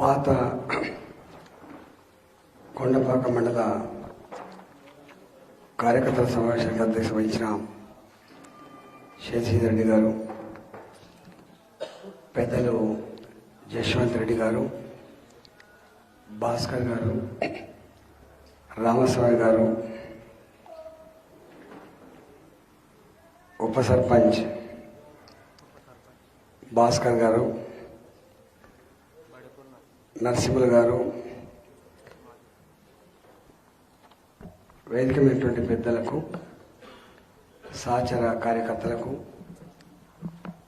పాత కొండపాక మండల కార్యకర్తల సమావేశానికి అధ్యక్షత వహించిన శశిధర్ రెడ్డి గారు పెద్దలు జశ్వంత్ రెడ్డి గారు భాస్కర్ గారు రామస్వామి గారు ఉప సర్పంచ్ భాస్కర్ గారు నరసింహులు గారు వేదికమైనటువంటి పెద్దలకు సహచర కార్యకర్తలకు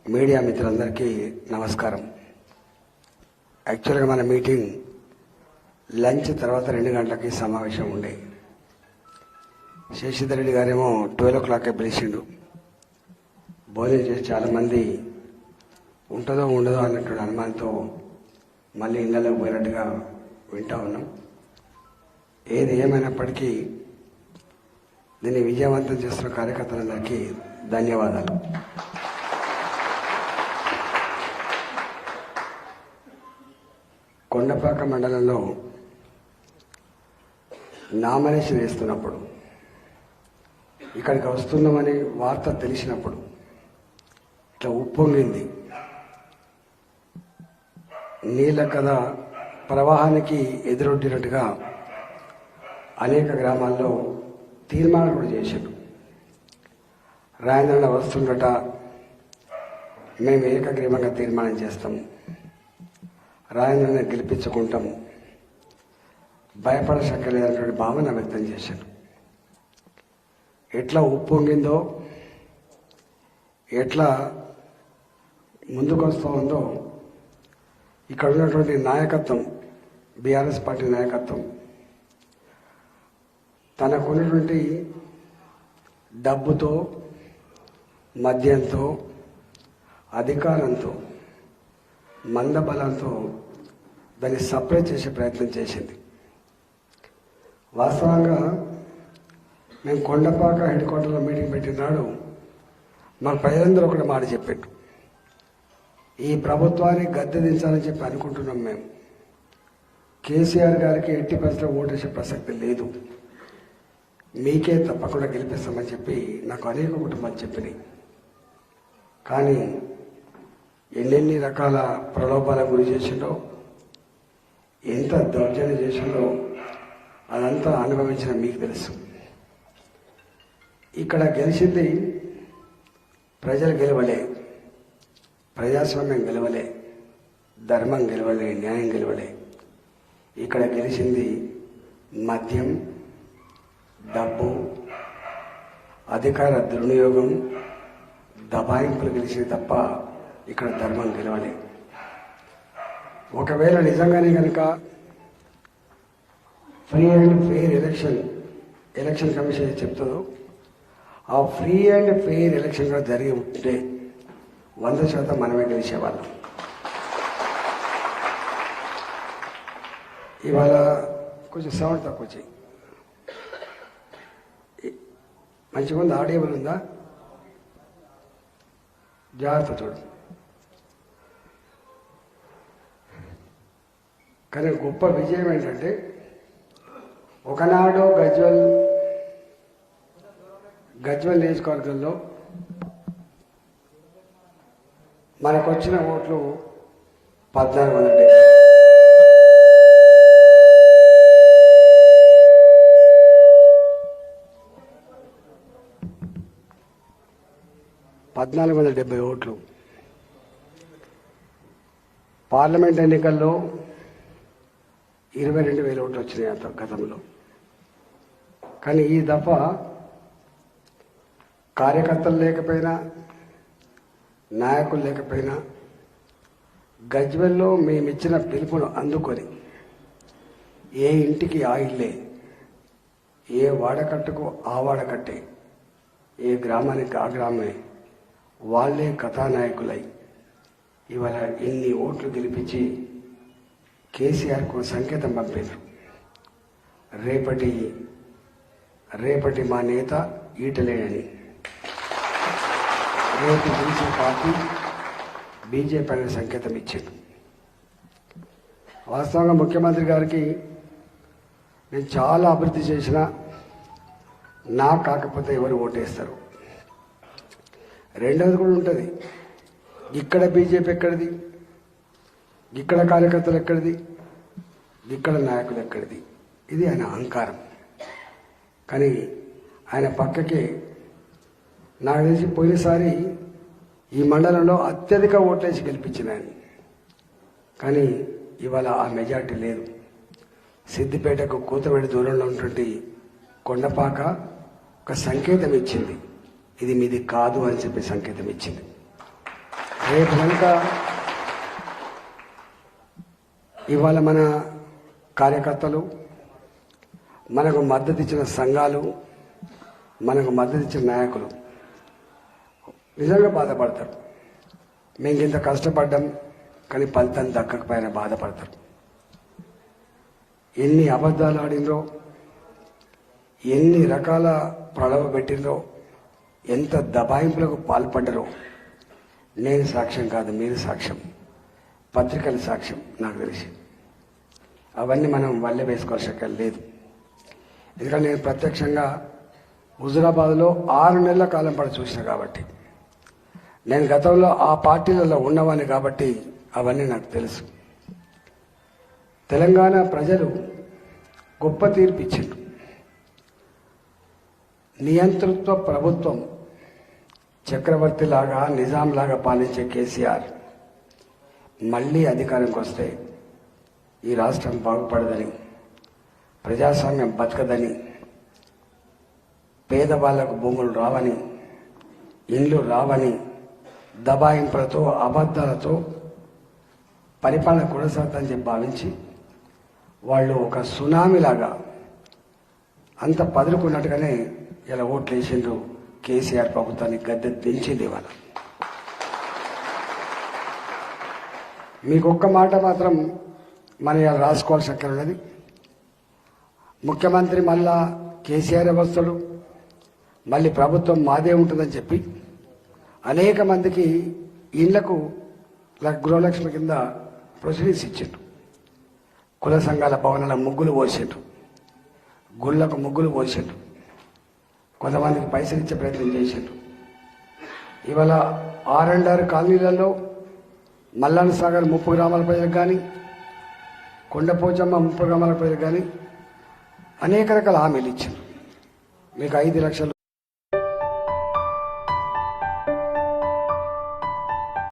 మీడియా మిత్రులందరికీ నమస్కారం. యాక్చువల్గా మన మీటింగ్ లంచ్ తర్వాత రెండు గంటలకి సమావేశం ఉండే. శశిధర్ రెడ్డి గారేమో ట్వెల్వ్ ఓ క్లాక్కే పిలిచిండు. భోజనం చేసి చాలామంది ఉంటుందో ఉండదో అన్నటువంటి అనుమానంతో మళ్ళీ ఇళ్ళలోకి పోయినట్టుగా వింటా ఉన్నాం. ఏది ఏమైనప్పటికీ దీన్ని విజయవంతం చేస్తున్న కార్యకర్తలందరికీ ధన్యవాదాలు. కొండపాక మండలంలో నామినేషన్ వేస్తున్నప్పుడు ఇక్కడికి వస్తున్నామని వార్త తెలిసినప్పుడు ఇట్లా ఉప్పొంగింది. నీళ్ళ కథ ప్రవాహానికి ఎదురొడ్డినట్టుగా అనేక గ్రామాల్లో తీర్మానం కూడా చేశాడు రాయంద్రన వస్తుండట మేము ఏకగ్రీవంగా తీర్మానం చేస్తాం. రాయంద్రని గెలిపించుకుంటాము భయపడశక్కలేదన్నటువంటి భావన వ్యక్తం చేశాడు ఎట్లా ఉప్పొంగిందో ఎట్లా ముందుకొస్తూ ఉందో ఇక్కడ ఉన్నటువంటి నాయకత్వం బీఆర్ఎస్ పార్టీ నాయకత్వం తనకున్నటువంటి డబ్బుతో మద్యంతో అధికారంతో మందబలంతో దాన్ని సప్లై చేసే ప్రయత్నం చేసింది. వాస్తవంగా మేము కొండపాక హెడ్ క్వార్టర్లో మీటింగ్ పెట్టినాడు మా ప్రజలందరూ ఒకటి మాట చెప్పాడు ఈ ప్రభుత్వాన్ని గద్దె దించాలని చెప్పి అనుకుంటున్నాం మేము. కేసీఆర్ గారికి ఎట్టి పరిస్థితుల్లో ఓటేసే ప్రసక్తి లేదు. మీకే తప్పకుండా గెలిపిస్తామని చెప్పి నాకు అనేక కుటుంబాలు చెప్పినాయి. కానీ ఎన్నెన్ని రకాల ప్రలోభాలకు గురి చేసిండో ఎంత దౌర్జన్యం చేసిండో అదంతా అనుభవించిన మీకు తెలుసు. ఇక్కడ గెలిచింది ప్రజలు గెలవలే. ప్రజాస్వామ్యం గెలవలే ధర్మం గెలవలే న్యాయం గెలవలే. ఇక్కడ గెలిచింది మద్యం డబ్బు అధికార దుర్వినియోగం దబాయింపులు గెలిచింది తప్ప ఇక్కడ ధర్మం గెలవలే. ఒకవేళ నిజంగానే కనుక free and fair election election commission చెప్తుందో ఆ ఫ్రీ అండ్ ఫెయిర్ ఎలక్షన్ కూడా జరిగి ఉంటే వంద శాతం మనమే గెలిచేవాళ్ళం. ఇవాళ కొంచెం సౌండ్ తక్కువ వచ్చాయి మంచిగా ఉంది ఆడియబుల్ ఉందా? జాగ్రత్త చూడు. కానీ గొప్ప విజయం ఏంటంటే ఒకనాడు గజ్వల్ గజ్వల్ నియోజకవర్గంలో మనకు వచ్చిన ఓట్లు పద్నాలుగు వందల డెబ్బై పద్నాలుగు వందల డెబ్బై ఓట్లు. పార్లమెంట్ ఎన్నికల్లో ఇరవై రెండు వేల ఓట్లు వచ్చినాయి అంత గతంలో. కానీ ఈ దఫా కార్యకర్తలు లేకపోయినా నాయకులు లేకపోయినా గజ్వెల్లో మేమిచ్చిన పిలుపును అందుకొని ఏ ఇంటికి ఆ ఇల్లే ఏ వాడకట్టుకు ఆ వాడకట్టే ఏ గ్రామానికి ఆ గ్రామే వాళ్ళే కథానాయకులై ఇవాళ ఇన్ని ఓట్లు గెలిపించి కేసీఆర్కు సంకేతం పంపారు రేపటి రేపటి మా నేత ఈటలేనని రేపు పార్టీ బీజేపీ అనే సంకేతం ఇచ్చింది. వాస్తవంగా ముఖ్యమంత్రి గారికి నేను చాలా అభివృద్ధి చేసిన నా కాకపోతే ఎవరు ఓటేస్తారు. రెండవది కూడా ఉంటుంది. ఇక్కడ బీజేపీ ఎక్కడిది? ఇక్కడ కార్యకర్తలు ఎక్కడిది? ఇక్కడ నాయకులు ఎక్కడిది? ఇది ఆయన అహంకారం. కానీ ఆయన పక్కకి నాకు తెలిసి పోయినసారి ఈ మండలంలో అత్యధిక ఓట్లేసి గెలిపించిన ఆయన కానీ ఇవాళ ఆ మెజార్టీ లేదు. సిద్దిపేటకు కూతవేడి దూరంలో ఉన్నటువంటి కొండపాక ఒక సంకేతం ఇచ్చింది. ఇది మీది కాదు అని చెప్పి సంకేతం ఇచ్చింది. రేపు కనుక ఇవాళ మన కార్యకర్తలు మనకు మద్దతు ఇచ్చిన సంఘాలు మనకు మద్దతు ఇచ్చిన నాయకులు నిజంగా బాధపడతారు. మేము ఇంత కష్టపడ్డాం కానీ ఫలితం దక్కకపోయినా బాధపడతారు. ఎన్ని అబద్ధాలు ఆడిందో ఎన్ని రకాల ప్రళవ పెట్టిందో ఎంత దబాయింపులకు పాల్పడ్డరో నేను సాక్ష్యం కాదు మీరు సాక్ష్యం. పత్రికల సాక్ష్యం నాకు తెలిసి. అవన్నీ మనం వల్లె వేసుకోవాల్సిన లేదు. ఎందుకంటే నేను ప్రత్యక్షంగా హుజురాబాద్లో ఆరు నెలల కాలం పాటు చూసిన కాబట్టి. నేను గతంలో ఆ పార్టీలలో ఉన్నవాడిని కాబట్టి అవన్నీ నాకు తెలుసు. తెలంగాణ ప్రజలు గొప్ప తీర్పు ఇచ్చిండ్రు. నియంతృత్వ ప్రభుత్వం చక్రవర్తిలాగా నిజాంలాగా పాలించే కేసీఆర్ మళ్ళీ అధికారంకి వస్తే ఈ రాష్ట్రం బాగుపడదని ప్రజాస్వామ్యం బతకదని పేదవాళ్ళకు భూములు రావని ఇండ్లు రావని దబాయింపులతో అబద్ధాలతో పరిపాలన కొనసాగుతుందని చెప్పి భావించి వాళ్ళు ఒక సునామీలాగా అంత పదులుకున్నట్టుగానే ఇలా ఓట్లు వేసిండ్రు కేసీఆర్ ప్రభుత్వాన్ని గద్దె దించింది ఇవాళ. మీకు ఒక్క మాట మాత్రం మనం ఇలా రాసుకోవాల్సిన అక్కడ ఉన్నది. ముఖ్యమంత్రి మళ్ళా కేసీఆర్ వ్యవస్థలు మళ్ళీ ప్రభుత్వం మాదే ఉంటుందని చెప్పి అనేక మందికి ఇళ్ళకు గృహలక్ష్మి కింద ప్రొసీడింగ్స్ ఇచ్చిండ్రు. కుల సంఘాల భవనాల ముగ్గులు పోసిండ్రు. గుళ్ళకు ముగ్గులు పోసిండ్రు. కొంతమందికి పైసలు ఇచ్చే ప్రయత్నం చేసిండ్రు. ఇవాళ ఆర్ అండ్ ఆర్ కాలనీలలో మల్లాన్ సాగర్ ముప్పు గ్రామాల ప్రజలకు కానీ కొండపోచమ్మ ముప్పు గ్రామాల ప్రజలకు కానీ అనేక రకాల హామీలు ఇచ్చిండ్రు. మీకు ఐదు లక్షల